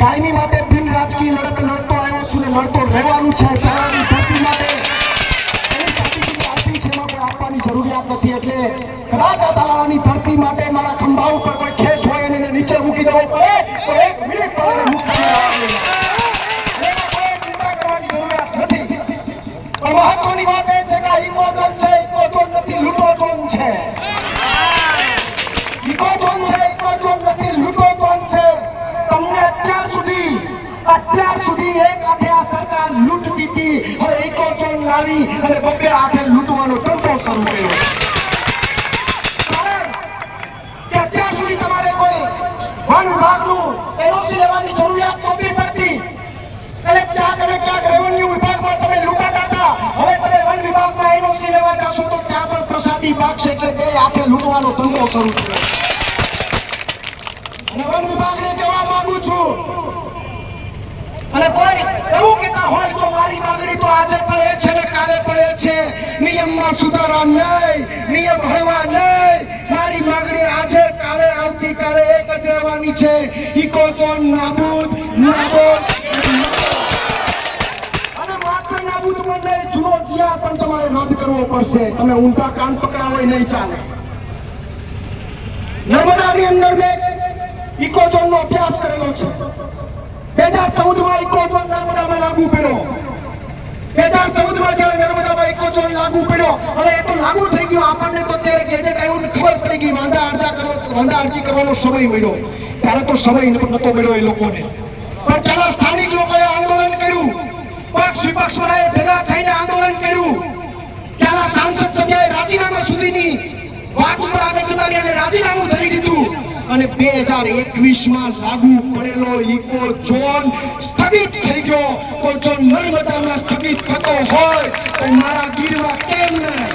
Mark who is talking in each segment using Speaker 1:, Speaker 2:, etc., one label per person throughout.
Speaker 1: કાયમી માટે બિન રાજકીય લડત લડતો આવ્યો છું ને લડતો રહેવાનું છે તારાની ધરતી માટે. આપવાની જરૂરિયાત નથી. એટલે કદાચ આ તાલાળાની ધરતી માટે મારા ખંભા ઉપર કોઈ ખેસ હોય એને નીચે મૂકી દેવો. પડે એક હાથે આ સરકાર લૂંટતી હતી, હવે ઇકોઝોન લાવી અને બબ્બે હાથે લૂંટવાનો ધંધો શરૂ કર્યો. અત્યાર સુધી તમારે કોઈ વન વિભાગનું એનઓસી લેવાની જરૂરિયાત નહોતી પડતી. એટલે ક્યાંક અને ક્યાંક રેવન્યુ વિભાગમાં તમે લૂંટાતા હતા. હવે તમે વન વિભાગમાં એનઓસી લેવા જશો તો ત્યાં પણ પ્રસાદી પાકશે એટલે બે હાથે લૂંટવાનો ધંધો શરૂ થયો અને વન વિભાગને અને કોઈ એવું કહેતા હોય તો મારી માંગણી તો આજે પણ એ છે ને કાલે પણ એ છે. નિયમમાં સુધારા નહીં, નિયમ હળવા નહીં. મારી માંગણી આજે, કાલે, આવતીકાલે એક જ રહેવાની છે. ઇકોઝોન નાબૂદ નાબૂદ. અને માત્ર નાબૂદ પણ નહીં જૂનો જીયા પણ તમારે રદ કરવો પડશે. તમે ઊંધા કાન પકડાવો નહીં ચાલે. નર્મદાની અંદર મેં ઇકોઝોનનો અભ્યાસ કરેલો છે. બે હજાર ચૌદમાં ઇકોઝોન નર્મદામાં લાગુ પડ્યો. બે હજાર ચૌદમાં જ્યારે નર્મદામાં ઇકોઝોન લાગુ પડ્યો અને એ તો લાગુ થઈ ગયો. આપણને તો ત્યારે ગેજેટ આવ્યું ખબર પડી ગઈ. વાંધા અરજા કરો વાંધા અરજી કરવાનો સમય મળ્યો. ત્યારે તો સમય નતો મળ્યો એ લોકોને. પણ ત્યાંના સ્થાનિક લોકોએ આંદોલન કર્યું. પક્ષ ભેગા થઈને આંદોલન કર્યું. ત્યાંના સાંસદ સભ્યએ રાજીનામા સુધીની વાત ઉપર આગળ જતા અને રાજીનામું ધરી દીધું. અને બે હજાર એકવીસમાં લાગુ પડેલો ઇકો ઝોન સ્થગિત થઈ ગયો. તો જો નર્મદામાં સ્થગિત થતો હોય તો મારા ગીરમાં કેમ નહીં?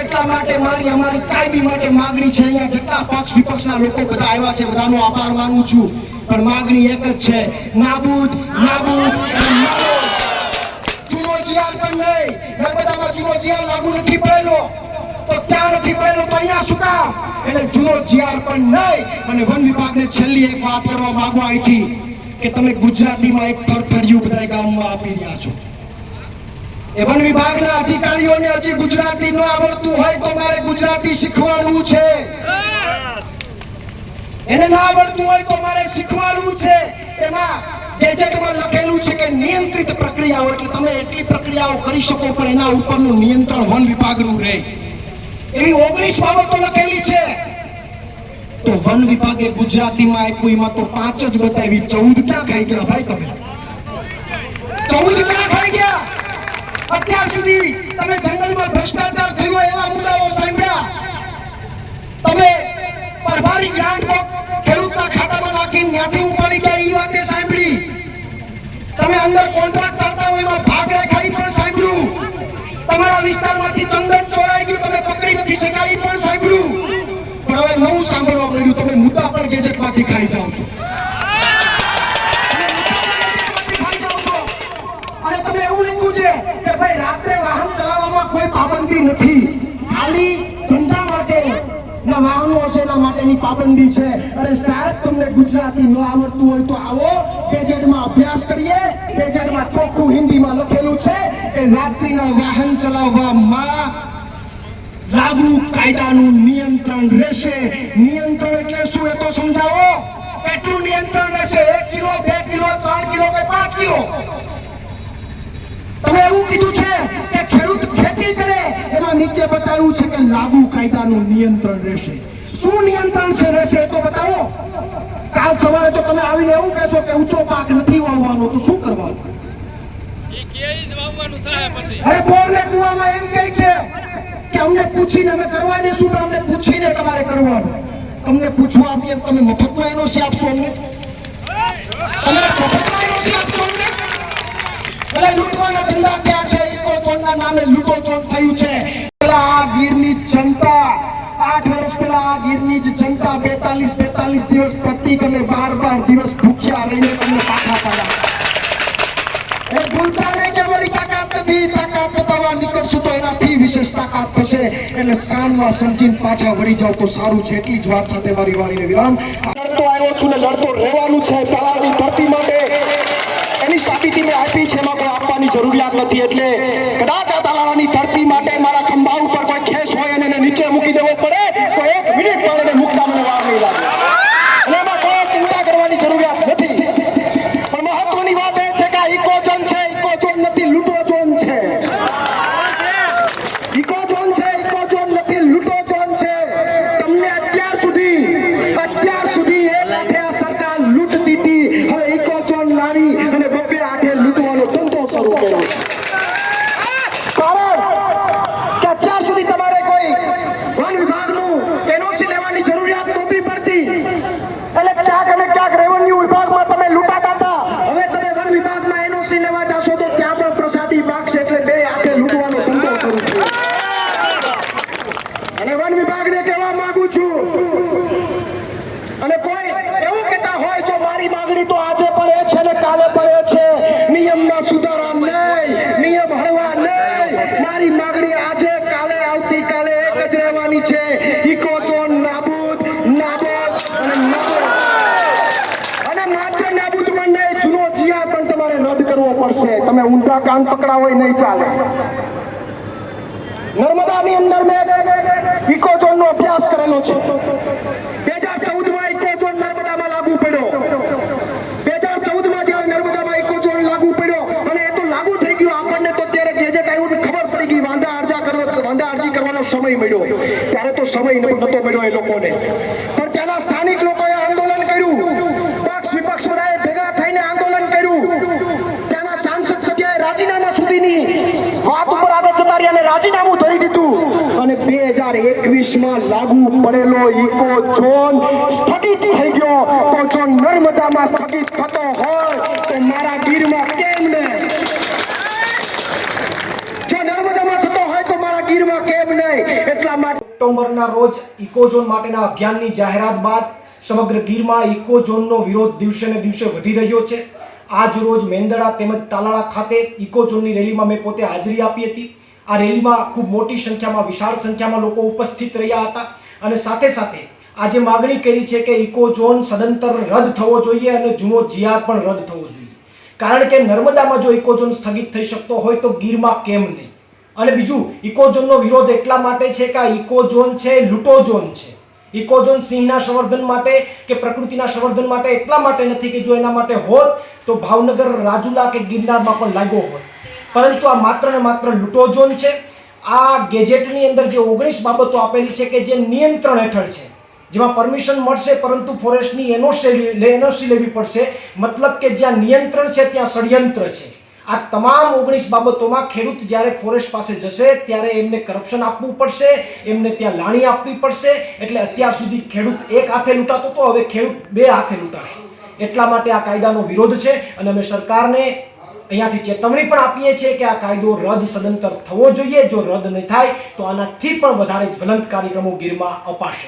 Speaker 1: એટલા માટે મારી, અમારી કાયમી માટે માગણી છે. અહીંયા જેટલા પક્ષ વિપક્ષના લોકો બધા આવ્યા છે, બધાનો આભાર માનું છું. પણ માગણી એક જ છે. નાબૂદ નાબૂદ નાબૂદ. જીઆર લાગુ નથી પડેલો. તો ત્યાં નથી પડેલો તો અહીંયા શું કામ? એટલે જૂનો જીઆર પણ નહીં. અને વન વિભાગને છેલ્લી એક વાત કરવા માંગુ અહીંથી કે તમે ગુજરાતીમાં એક થરથરિયું બધા ગામમાં આપી રહ્યા છો. એ વન વિભાગના અધિકારીઓને હજી ગુજરાતી ન આવડતું હોય તો મારે ગુજરાતી શીખવાડવું છે. એને ના આવડતું હોય તો મારે શીખવાડવું છે. એમાં ગેજેટમાં લખેલું છે કે નિયંત્રિત પ્રક્રિયાઓ, એટલે તમે એટલી પ્રક્રિયાઓ કરી શકો, પણ એના ઉપરનું નિયંત્રણ વન વિભાગનું રહે. એવી ઓગણીસ બાબતો લખેલી છે. તો વન વિભાગે ગુજરાતીમાં આપ્યું, એમાં તો પાંચ જ બતાવી. ચૌદ ક્યાં ખાઈ ગયા ભાઈ તમે? ચૌદ ક્યાં ખાઈ ગયા? અત્યાર સુધી તમે જંગલમાં ભ્રષ્ટાચાર થયો એવા મુદ્દાઓ સાંભળ્યા. તમે પરભારી ગ્રાન્ટ ખેડૂતના ખાતામાં નાખીને ત્યાંથી ઉપાડી ગયા એ વાતે તમે અંદર કોન્ટ્રાક્ટ ચાલતા હોય એમાં ભાગ રાખ્યા, ઈ પણ સાંભળ્યું. તમારા વિસ્તારમાંથી ચંદન ચોરાઈ ગયું, તમે પકડી નથી શકાય પણ સાંભળ્યું. પણ હવે નવું સાંભળવા મળ્યું, તમે મુદ્દા પણ ગેજેટમાંથી ખાઈ જાઓ છો. ખાઈ તમે એવું લખ્યું છે કે ભાઈ રાત્રે વાહન ચલાવવામાં કોઈ પાબંદી નથી. ખાલી ના વાહનો હશે એના માટેની પાબંદી છે. અરે સાહેબ, તમને ગુજરાતી ન આવડતું હોય તો આવો. ગેજેટમાં અભ્યાસ કરીએ. ગેજેટમાં ચોખ્ખું હિન્દીમાં લખેલું છે કે રાત્રિના વાહન ચલાવવામાં લાગુ કાયદાનું નિયંત્રણ રહેશે. નિયંત્રણ એટલે શું એ તો સમજાવો? કેટલું નિયંત્રણ રહેશે. એક કિલો, બે કિલો, ત્રણ કિલો કે પાંચ કિલો તમે એવું કીધું છે કે ખેડૂત ખેતી કરે નીચે બતાવ્યું છે કે લાગુ કાયદાનું નિયંત્રણ રહેશે. શું નિયંત્રણ છે રહેશે તો બતાવો. કાલ સવારે તો તમે આવીને એવું કહેશો કે ઊંચો પાક નથી વાવવાનો તો શું કરવાનું?
Speaker 2: એ કેરી જ વાવવાનું થાય પછી.
Speaker 1: અરે બોર કુવામાં એમ કહે છે કે અમને પૂછીને અમે કરવા દેશું પણ અમને પૂછીને તમારે કરવાનું. તમને પૂછવા આપીએ તમે મફતમાં એનઓસી આપશો અમને? તમે મફતમાં એનઓસી આપશો અમને? એટલે લૂંટવાના ધંધા ક્યાં છે ઇકોચોનના નામે લૂંટોચોન થયું છે. જનતા આઠ વર્ષ પહેલા આ ગીરની જ જનતા બેતાલીસ બેતાલીસ દિવસ પ્રતિક અને બાર બાર દિવસ ભૂખ્યા રહીને તમને પાછા પાડ્યા એટલે શાનમાં સમજીને પાછા વળી જાવ તો સારું છે એટલી જ વાત સાથે મારી વાણીને વિરામ. લડતો છું ને લડતો રહેવાનું છે તળાવની ધરતી માટે. એની સાબિતી આપી છે, એમાં કોઈ આપવાની જરૂરિયાત નથી, એટલે કદાચ આ તાલાળાની ધરતી માટે મારા ખંભા ઉપર કોઈ ખેસ હોય અને એને નીચે મૂકી દેવો પડે તો એક મિનિટ પણ એને મૂકતા મને વાર નહીં લાગે એટલે એમાં કોઈ ચિંતા કરવાની જરૂરિયાત નથી પણ મહત્વની વાત એ છે કે આ ઇકો ઝોન છે ઇકો ઝોન નથી લૂંટો ઝોન છે ઇકો ઝોન છે ઇકો ઝોન નથી લૂંટો ઝોન છે તમને અત્યાર સુધી અત્યાર સુધી એક આઠે આ સરકાર લૂંટતી હતી હવે ઇકો ઝોન લાવી અને બબ્બે આઠે લૂંટવાનો ધંધો શરૂ કર્યો છે કારણ કે અત્યાર સુધી તમારે કોઈ વન વિભાગનું એનઓસી લેવાની જરૂરિયાત નહોતી પડતી એટલે ક્યાંક અને ક્યાંક રેવન્યુ વિભાગમાં તમે લૂંટાતા હતા હવે તમે વન વિભાગમાં એનઓસી લેવા જાશો તો ત્યાં પણ પ્રસાદી પાકશે એટલે બે હાથે લૂંટવાનો ધંધો શરૂ થયો અને વન વિભાગને કહેવા માંગુ છું અને કોઈ એવું કહેતા હોય જો મારી માંગણી તો આજે પણ એ છે ને કાલે પણ એ છે નિયમમાં સુધારા નહીં નિયમ હળવા નહીં મારી માંગણી આજે કાલે આવતીકાલે એક જ રહેવાની છે ઇકો ઝોન નાબૂદ નાબૂદ અને નાબૂદ અને માત્ર નાબૂદમાં નહીં જૂનો જીયા પણ તમારે રદ કરવો પડશે તમે ઊંધા કાન પકડાવો નહીં ચાલે. નર્મદાની અંદર મેં ઇકો ઝોનનો અભ્યાસ કરેલો છે. બે હજાર ચૌદમાં ઇકો ઝોન નર્મદામાં લાગુ પડ્યો. બે હજાર ચૌદમાં જ્યારે નર્મદામાં ઇકો ઝોન લાગુ પડ્યો અને એ તો લાગુ થઈ ગયું આપણને, તો ત્યારે ગેજેટ આવ્યું ખબર પડી ગઈ, વાંધા અરજા કરવા, વાંધા અરજી કરવાનો સમય મળ્યો. ત્યારે તો સમય નહોતો મળ્યો એ લોકોને. પણ ત્યાંના સ્થાનિક રાજીનામું ધરી દીધું. અને બે હજાર એકવીસમાં લાગુ પડેલો ઇકો ઝોન સ્થગિત થઈ ગયો. તો જો નર્મદામાં સ્થગિત થતો હોય તો મારા ગીરમાં કેમ નર્મદામાં થતો હોય તો મારા ગીરમાં કેમ નહીં એટલા માટે
Speaker 3: ઓક્ટોબરના રોજ ઇકોઝોન માટેના અભિયાનની જાહેરાત બાદ સમગ્ર ગીરમાં ઇકોઝોનનો વિરોધ દિવસે ને દિવસે વધી રહ્યો છે. આજ રોજ મેંદડા તેમજ તાલાળા ખાતે ઇકોઝોનની રેલીમાં મેં પોતે હાજરી આપી હતી. આ રેલીમાં ખૂબ મોટી સંખ્યામાં, વિશાળ સંખ્યામાં લોકો ઉપસ્થિત રહ્યા હતા. અને સાથે સાથે આજે માગણી કરી છે કે ઇકો ઝોન સદંતર રદ થવો જોઈએ અને જૂનો જીઆર પણ રદ થવો જોઈએ. કારણ કે નર્મદામાં જો ઇકોઝોન સ્થગિત થઈ શકતો હોય તો ગીરમાં કેમ નહીં? અને બીજું ઇકોઝોનનો વિરોધ એટલા માટે છે કે આ ઇકોઝોન છે, લૂંટો ઝોન છે. ઇકોઝોન સિંહના સંવર્ધન માટે કે પ્રકૃતિના સંવર્ધન માટે એટલા માટે નથી કે જો એના માટે હોત તો ભાવનગર, રાજુલા કે ગિરનારમાં પણ લાગ્યો હોત. પરંતુ આ માત્ર ને માત્ર લૂંટો ઝોન છે. આ ગેજેટની અંદર જે ઓગણીસ બાબતો આપેલી છે કે જે નિયંત્રણ હેઠળ છે. જેમાં પરમિશન મળશે પરંતુ ફોરેસ્ટની એનઓસી એનઓસી લેવી પડશે. મતલબ કે જ્યાં નિયંત્રણ છે, ત્યાં ષડયંત્ર છે. આ તમામ ઓગણીસ બાબતોમાં ખેડૂત જ્યારે ફોરેસ્ટ પાસે જશે, ત્યારે એમને કરપ્શન આપવું પડશે, એમને ત્યાં લાણી આપવી પડશે. એટલે અત્યાર સુધી ખેડૂત એક હાથે લૂંટાતો તો હવે ખેડૂત બે હાથે લૂંટાશે. એટલા માટે આ કાયદાનો વિરોધ છે અને અમે સરકારને અહીંયાથી ચેતવણી પણ આપીએ છીએ કે આ કાયદો રદ સદંતર થવો જોઈએ. જો રદ નહીં થાય, તો આનાથી પણ વધારે જ્વલંત કાર્યક્રમો ગીરમાં અપાશે.